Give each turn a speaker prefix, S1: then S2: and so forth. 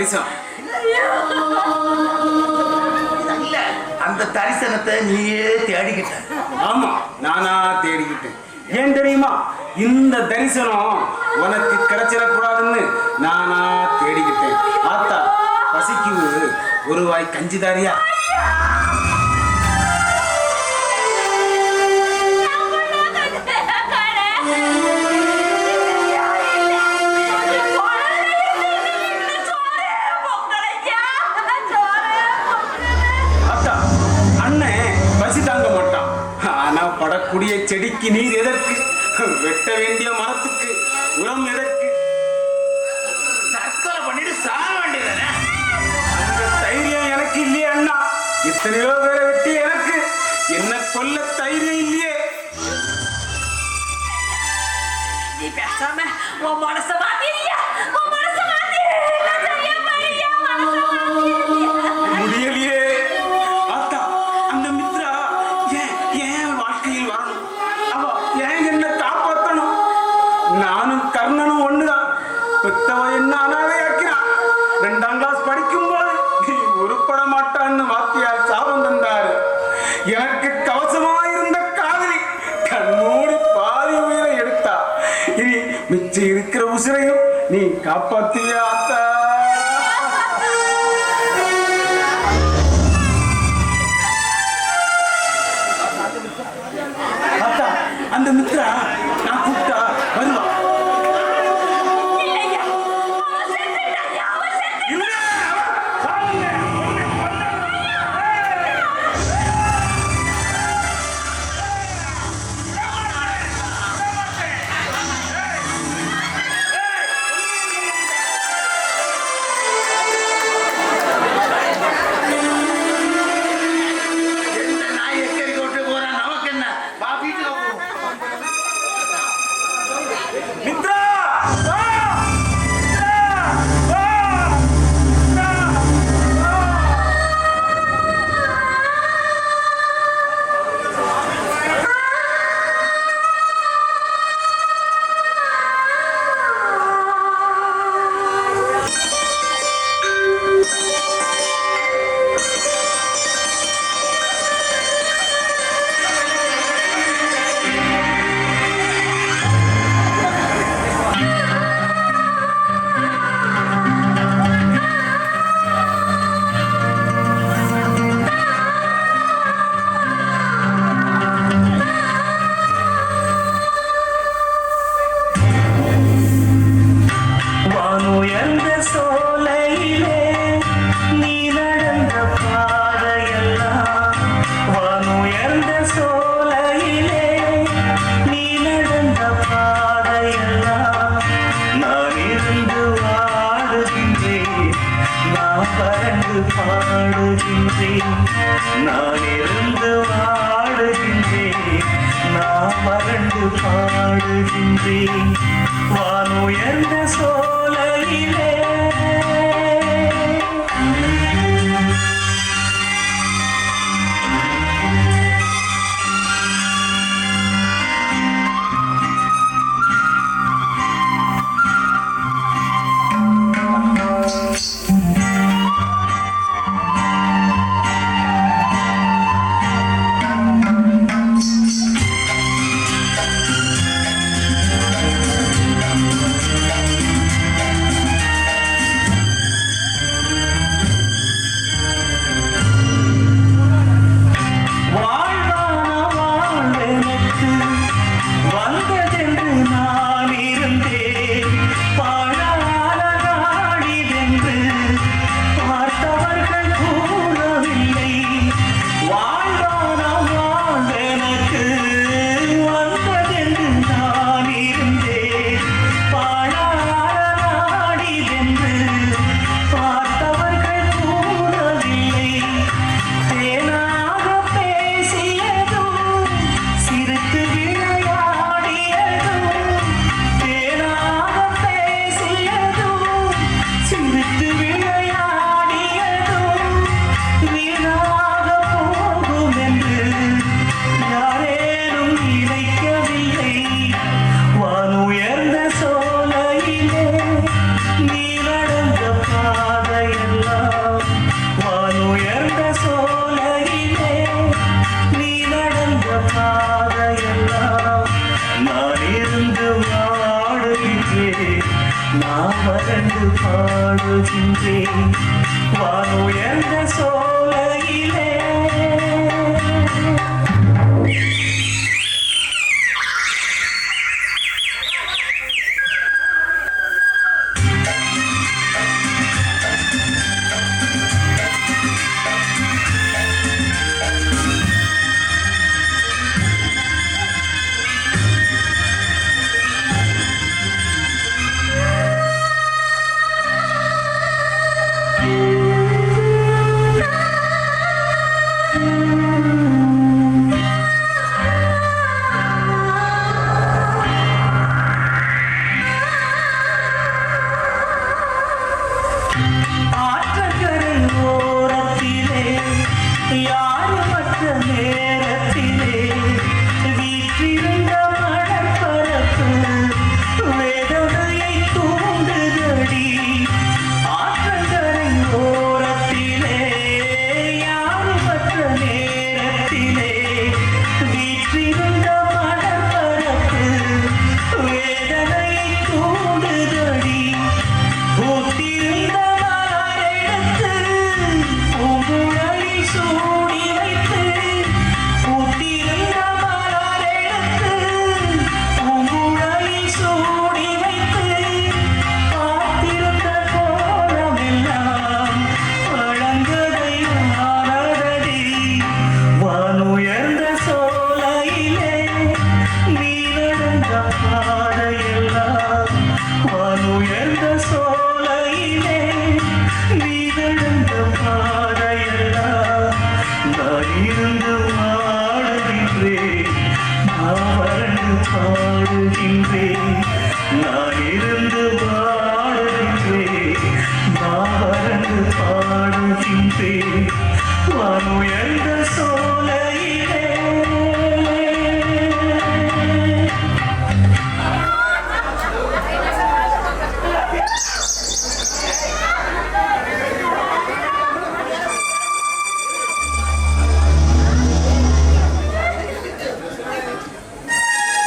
S1: தரிசனம்.
S2: அந்த தரிசனத்தை நீயே தேடிக்கிட்ட.
S1: ஆமா நானா தேடிக்கிட்டேன். ஏன் தெரியுமா? இந்த தரிசனம் உனக்கு கிடைச்சிடக்கூடாதுன்னு நானா தேடிக்கிட்டேன். ஆத்தா பசிக்கு ஒரு வாய் கஞ்சிதாரியா வரக்கூடிய செடிக்கு நீர் எதற்கு? வெட்ட வேண்டிய மரத்துக்கு உரம் எதற்கு?
S2: தற்கொலை பண்ணிட்டு சாக வேண்டியதானே?
S1: தைரியம் எனக்கு இல்லையே அண்ணா. எத்தனையோ பேரை வெட்டி எனக்கு. என்ன கொல்ல தைரியம் இல்லையே.
S3: நீ பேசாம உன்
S1: மனசமா மிஞ்சி இருக்கிற உசிரையும் நீ
S4: காப்பாத்தியாத்தா பாடுகின்றேன். நான் இருந்து வாடுகின்றேன் நான் மறந்து பாடுகின்றேன். வான் உயர்ந்த சோலை cuando viene el sol. பாடுகின்றேன் நான் இருந்து வாடுகின்றேன் நான் வறந்து பாடுகின்றேன் வானுயர்ந்த சோ